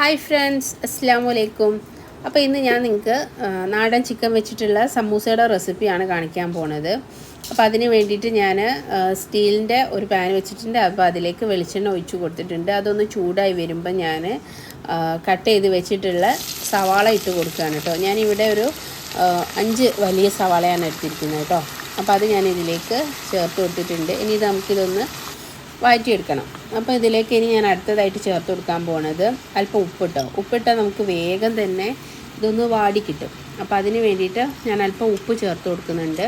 Hi friends അസ്സാം വലൈക്കും അപ്പോൾ ഇന്ന് ഞാൻ നിങ്ങൾക്ക് നാടൻ ചിക്കൻ വെച്ചിട്ടുള്ള സമൂസയുടെ റെസിപ്പിയാണ് കാണിക്കാൻ പോണത്. അപ്പോൾ അതിന് വേണ്ടിയിട്ട് ഞാൻ സ്റ്റീലിന്റെ ഒരു പാൻ വെച്ചിട്ടുണ്ട്. അപ്പോൾ അതിലേക്ക് വെളിച്ചെണ്ണ ഒഴിച്ചു കൊടുത്തിട്ടുണ്ട്. അതൊന്ന് ചൂടായി വരുമ്പോൾ ഞാൻ കട്ട് ചെയ്ത് വെച്ചിട്ടുള്ള സവാള ഇട്ട് കൊടുക്കുകയാണ് കേട്ടോ. ഞാനിവിടെ ഒരു അഞ്ച് വലിയ സവാളയാണ് എടുത്തിരിക്കുന്നത് കേട്ടോ. അപ്പോൾ അത് ഞാൻ ഇതിലേക്ക് ചേർത്ത് കൊടുത്തിട്ടുണ്ട്. ഇനി നമുക്കിതൊന്ന് വഴറ്റിയെടുക്കണം. അപ്പോൾ ഇതിലേക്ക് ഇനി ഞാൻ അടുത്തതായിട്ട് ചേർത്ത് കൊടുക്കാൻ പോണത് അല്പം ഉപ്പിട്ടോ. ഉപ്പിട്ടാൽ നമുക്ക് വേഗം തന്നെ ഇതൊന്ന് വാടി കിട്ടും. അപ്പോൾ അതിന് വേണ്ടിയിട്ട് ഞാൻ അല്പം ഉപ്പ് ചേർത്ത് കൊടുക്കുന്നുണ്ട്.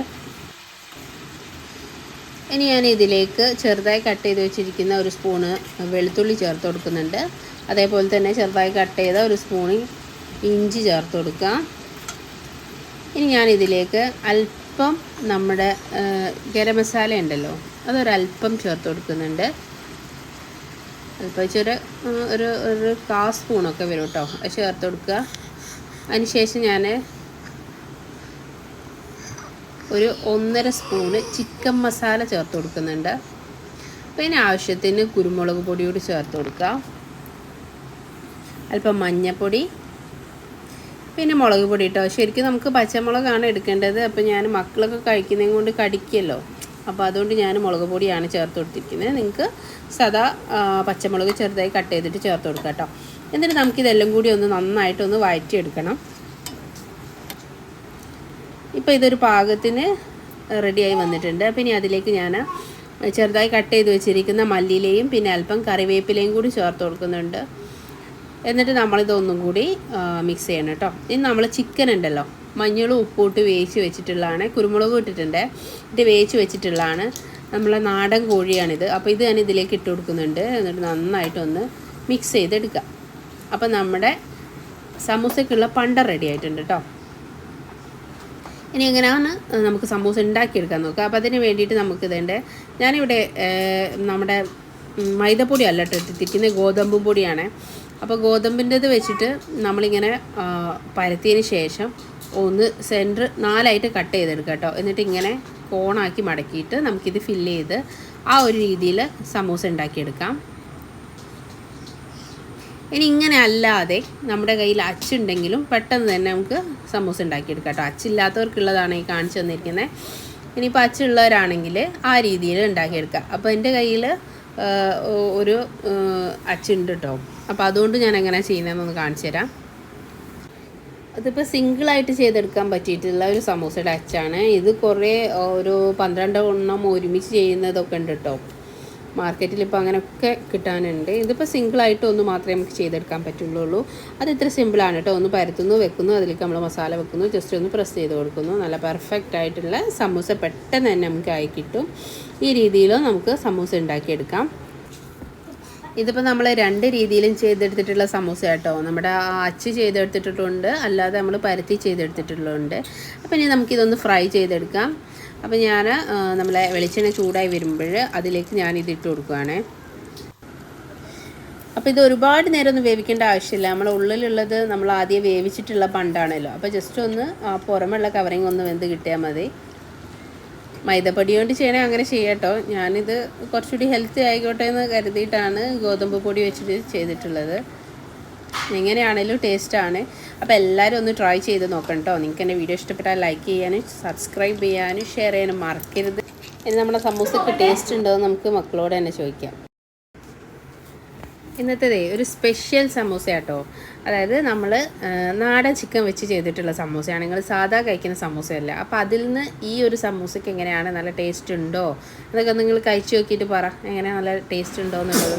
ഇനി ഞാൻ ഇതിലേക്ക് ചെറുതായി കട്ട് ചെയ്ത് വെച്ചിരിക്കുന്ന ഒരു സ്പൂണ് വെളുത്തുള്ളി ചേർത്ത് കൊടുക്കുന്നുണ്ട്. അതേപോലെ തന്നെ ചെറുതായി കട്ട് ചെയ്ത ഒരു സ്പൂണ് ഇഞ്ചി ചേർത്ത് കൊടുക്കുക ഇനി ഞാൻ ഇതിലേക്ക് അല്പം നമ്മുടെ ഗരം മസാല ഉണ്ടല്ലോ അതൊരല്പം ചേർത്ത് കൊടുക്കുന്നുണ്ട്. അല്പം ചെറിയ ഒരു ഒരു കാ സ്പൂണൊക്കെ വരും കേട്ടോ അത് ചേർത്ത് കൊടുക്കുക. അതിനുശേഷം ഞാൻ ഒരു ഒന്നര സ്പൂണ് ചിക്കൻ മസാല ചേർത്ത് കൊടുക്കുന്നുണ്ട്. അപ്പോൾ ഇതിന് ആവശ്യത്തിന് കുരുമുളക് പൊടി കൂടി ചേർത്ത് കൊടുക്കുക. അല്പം മഞ്ഞൾപ്പൊടി പിന്നെ മുളക് പൊടി കേട്ടോ ശരിക്കും നമുക്ക് പച്ചമുളകാണ് എടുക്കേണ്ടത്. അപ്പോൾ ഞാൻ മക്കളൊക്കെ കഴിക്കുന്നതും കൊണ്ട് കടിക്കുമല്ലോ അപ്പോൾ അതുകൊണ്ട് ഞാൻ മുളക് പൊടിയാണ് ചേർത്ത് കൊടുത്തിരിക്കുന്നത്. നിങ്ങൾക്ക് സദാ പച്ചമുളക് ചെറുതായി കട്ട് ചെയ്തിട്ട് ചേർത്ത് കൊടുക്കാം കേട്ടോ. എന്നിട്ട് നമുക്കിതെല്ലാം കൂടി ഒന്ന് നന്നായിട്ടൊന്ന് വഴറ്റിയെടുക്കണം. ഇപ്പോൾ ഇതൊരു പാകത്തിന് റെഡിയായി വന്നിട്ടുണ്ട്. ഇനി അതിലേക്ക് ഞാൻ ചെറുതായി കട്ട് ചെയ്ത് വെച്ചിരിക്കുന്ന മല്ലിയിലയും പിന്നെ അല്പം കറിവേപ്പിലയും കൂടി ചേർത്ത് കൊടുക്കുന്നുണ്ട്. എന്നിട്ട് നമ്മളിതൊന്നും കൂടി മിക്സ് ചെയ്യണം കേട്ടോ. ഇനി നമ്മൾ ചിക്കൻ ഉണ്ടല്ലോ. മഞ്ഞളും ഉപ്പൂട്ട് വേവിച്ച് വെച്ചിട്ടുള്ളതാണ്. കുരുമുളക് ഇട്ടിട്ടുണ്ട്. ഇത് വേവിച്ച് വെച്ചിട്ടുള്ളതാണ്. നമ്മളെ നാടൻ കോഴിയാണിത്. അപ്പോൾ ഇത് ഞാൻ ഇതിലേക്ക് ഇട്ട് കൊടുക്കുന്നുണ്ട്. എന്നിട്ട് നന്നായിട്ടൊന്ന് മിക്സ് ചെയ്തെടുക്കുക അപ്പോൾ നമ്മുടെ സമൂസയ്ക്കുള്ള പണ്ട റെഡി ആയിട്ടുണ്ട് കേട്ടോ ഇനി എങ്ങനെയാണ് നമുക്ക് സമൂസ ഉണ്ടാക്കിയെടുക്കാൻ നോക്കുക. അപ്പോൾ അതിന് വേണ്ടിയിട്ട് നമുക്ക് ഇതേണ്ട. ഞാനിവിടെ നമ്മുടെ മൈദപ്പൊടി അല്ല ഇട്ടിരിക്കുന്നത്. ഗോതമ്പ് പൊടിയാണ്. അപ്പോൾ ഗോതമ്പിന്റെത് വെച്ചിട്ട് നമ്മളിങ്ങനെ പരത്തിയതിന് ശേഷം ഒന്ന് സെന്റർ നാലായിട്ട് കട്ട് ചെയ്തെടുക്കുക കേട്ടോ. എന്നിട്ട് ഇങ്ങനെ കോണാക്കി മടക്കിയിട്ട് നമുക്കിത് ഫില്ല് ചെയ്ത് ആ ഒരു രീതിയിൽ സമൂസ ഉണ്ടാക്കിയെടുക്കാം. ഇനി ഇങ്ങനെ അല്ലാതെ നമ്മുടെ കയ്യിൽ അച്ചുണ്ടെങ്കിലും പെട്ടെന്ന് തന്നെ നമുക്ക് സമൂസ ഉണ്ടാക്കിയെടുക്കാം കേട്ടോ. അച്ചില്ലാത്തവർക്കുള്ളതാണ് ഈ കാണിച്ചു തന്നിരിക്കുന്നത്. ഇനിയിപ്പോൾ അച്ചുള്ളവരാണെങ്കിൽ ആ രീതിയിൽ ഉണ്ടാക്കിയെടുക്കാം. അപ്പോൾ എന്റെ കയ്യിൽ ഒരു അച്ചുണ്ട് കേട്ടോ. അപ്പോൾ അതുകൊണ്ട് ഞാൻ എങ്ങനെ ചെയ്യുന്നതെന്നൊന്ന് കാണിച്ചു തരാം. അതിപ്പോൾ സിംഗിളായിട്ട് ചെയ്തെടുക്കാൻ പറ്റിയിട്ടുള്ള ഒരു സമൂസയുടെ അച്ചാണ്. ഇത് കുറേ ഒരു പന്ത്രണ്ട് എണ്ണം ഒരുമിച്ച് ചെയ്യുന്നതൊക്കെ ഉണ്ട് കേട്ടോ മാർക്കറ്റിൽ ഇപ്പോൾ അങ്ങനെയൊക്കെ കിട്ടാനുണ്ട്. ഇതിപ്പോൾ സിംഗിളായിട്ട് ഒന്ന് മാത്രമേ നമുക്ക് ചെയ്തെടുക്കാൻ പറ്റുള്ളൂ അത് ഇത്ര സിമ്പിളാണ് കേട്ടോ. ഒന്ന് പരത്തുന്നു വെക്കുന്നു അതിലേക്ക് നമ്മൾ മസാല വെക്കുന്നു ജസ്റ്റ് ഒന്ന് പ്രസ് ചെയ്ത് കൊടുക്കുന്നു. നല്ല പെർഫെക്റ്റ് ആയിട്ടുള്ള സമൂസ പെട്ടെന്ന് തന്നെ നമുക്ക് ആയി കിട്ടും. ഈ രീതിയിലും നമുക്ക് സമൂസ ഉണ്ടാക്കിയെടുക്കാം. ഇതിപ്പോൾ നമ്മൾ രണ്ട് രീതിയിലും ചെയ്തെടുത്തിട്ടുള്ള സമൂസ കേട്ടോ നമ്മുടെ അച്ച് ചെയ്തെടുത്തിട്ടുണ്ട് അല്ലാതെ നമ്മൾ പരത്തി ചെയ്തെടുത്തിട്ടുള്ളതുണ്ട്. അപ്പോൾ ഇനി നമുക്കിതൊന്ന് ഫ്രൈ ചെയ്തെടുക്കാം. അപ്പോൾ ഞാൻ നമ്മളെ വെളിച്ചെണ്ണ ചൂടായി വരുമ്പോൾ അതിലേക്ക് ഞാൻ ഇട്ട് കൊടുക്കുകയാണേ അപ്പോൾ ഇത് ഒരുപാട് നേരം ഒന്നും വേവിക്കേണ്ട ആവശ്യമില്ല. നമ്മൾ ഉള്ളിലുള്ളത് നമ്മൾ ആദ്യം വേവിച്ചിട്ടുള്ള പണ്ടാണല്ലോ. അപ്പോൾ ജസ്റ്റ് ഒന്ന് പുറമെയുള്ള കവറിങ് ഒന്ന് വെന്ത് കിട്ടിയാൽ മതി. മൈദപ്പൊടി കൊണ്ട് ചെയ്യണേ അങ്ങനെ ചെയ്യാട്ടോ. ഞാനിത് കുറച്ചുകൂടി ഹെൽത്തി ആയിക്കോട്ടെ എന്ന് കരുതിയിട്ടാണ് ഗോതമ്പ് പൊടി വെച്ചിട്ട് ചെയ്തിട്ടുള്ളത്. എങ്ങനെയാണേലും ടേസ്റ്റാണ് അപ്പോൾ എല്ലാവരും ഒന്ന് ട്രൈ ചെയ്ത് നോക്കണം കേട്ടോ നിങ്ങൾക്ക് എന്റെ വീഡിയോ ഇഷ്ടപ്പെട്ടാൽ ലൈക്ക് ചെയ്യാനും സബ്സ്ക്രൈബ് ചെയ്യാനും ഷെയർ ചെയ്യാനും മറക്കരുത്. ഇനി നമ്മുടെ സമൂസക്ക് ടേസ്റ്റ് ഉണ്ടോ എന്ന് നമുക്ക് മക്കളോട് തന്നെ ചോദിക്കാം. ഇന്നത്തേതേ ഒരു സ്പെഷ്യൽ സമൂസ കേട്ടോ അതായത് നമ്മൾ നാടൻ ചിക്കൻ വെച്ച് ചെയ്തിട്ടുള്ള സമൂസയാണ്. നിങ്ങൾ സാധാ കഴിക്കുന്ന സമൂസയല്ല. അപ്പോൾ അതിൽ നിന്ന് ഈ ഒരു സമൂസയ്ക്ക് എങ്ങനെയാണ്? നല്ല ടേസ്റ്റ് ഉണ്ടോ? അതൊക്കെ നിങ്ങൾ കഴിച്ചു നോക്കിയിട്ട് പറ. എങ്ങനെ നല്ല ടേസ്റ്റ് ഉണ്ടോ എന്നുള്ളത്.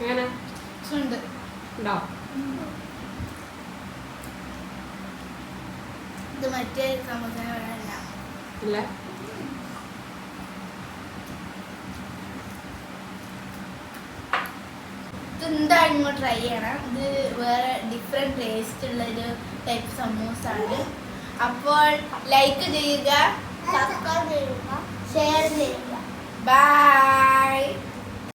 എങ്ങനെ ഉണ്ട് ഉണ്ടോ? ഇത് മറ്റേ സമൂസകളല്ല ഇല്ല? ഇത് എന്തായാലും ട്രൈ ചെയ്യണം. ഇത് വേറെ ഡിഫറെന്റ് ടേസ്റ്റ് ഉള്ളൊരു ടൈപ്പ് സമൂസ ആണ് അപ്പോൾ ലൈക്ക് ചെയ്യുക സബ്സ്ക്രൈബ് ചെയ്യുക ഷെയർ ചെയ്യുക. ബൈ